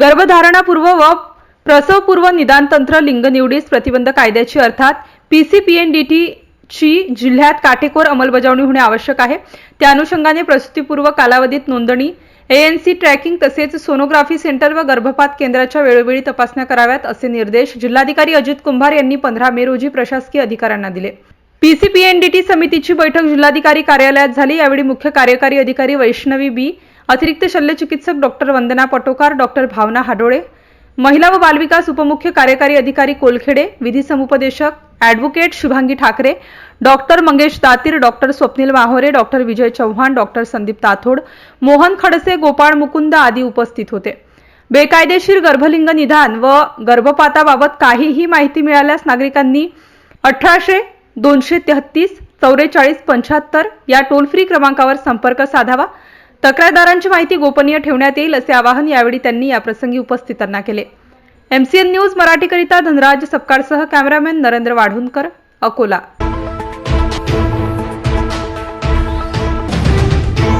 गर्भधारणापूर्व व प्रसवपूर्व निदान तंत्र लिंग निवडीस प्रतिबंध कायद्याची अर्थात पीसीपीएनडीटी ची जिल्ह्यात काटेकोर अंमलबजावणी होणे आवश्यक आहे. त्या अनुषंगाने प्रसूतीपूर्व कालावधीत नोंदणी एएनसी ट्रॅकिंग तसेच सोनोग्राफी सेंटर व गर्भपात केंद्राच्या वेळोवेळी तपासण्या कराव्यात असे निर्देश जिल्हाधिकारी अजित कुंभार यांनी पंधरा मे रोजी प्रशासकीय अधिकाऱ्यांना दिले. पीसीपीएनडीटी समितीची बैठक जिल्हाधिकारी कार्यालयात झाली. यावेळी मुख्य कार्यकारी अधिकारी वैष्णवी बी अतिरिक्त शल्यचिकित्सक डॉक्टर वंदना पटोकार डॉक्टर भावना हाडोळे महिला व बालविकास उपमुख्य कार्यकारी अधिकारी कोलखेडे विधी समुपदेशक advocate Shubhangi Thakre doctor Mangesh Datir doctor Swapnil Mahore doctor Vijay Chavan doctor Sandeep Tathod Mohan Khadse Gopal Mukund आदी उपस्थित होते. बेकायदेशीर गर्भलिंग निदान व गर्भपाताबाबत काहीही माहिती मिळाल्यास नागरिकांनी अठराशे दोनशे तेहतीस चौवेचाळीस पंच्याहत्तर या टोल फ्री क्रमांकावर संपर्क साधावा. तक्रारदारांची माहिती गोपनीय ठेवण्यात येईल असे आवाहन यावेळी त्यांनी याप्रसंगी उपस्थितांना केले. एमसीएन न्यूज मराठीकरिता धनराज सपकाळसह कॅमेरामॅन नरेंद्र वाढुणकर अकोला.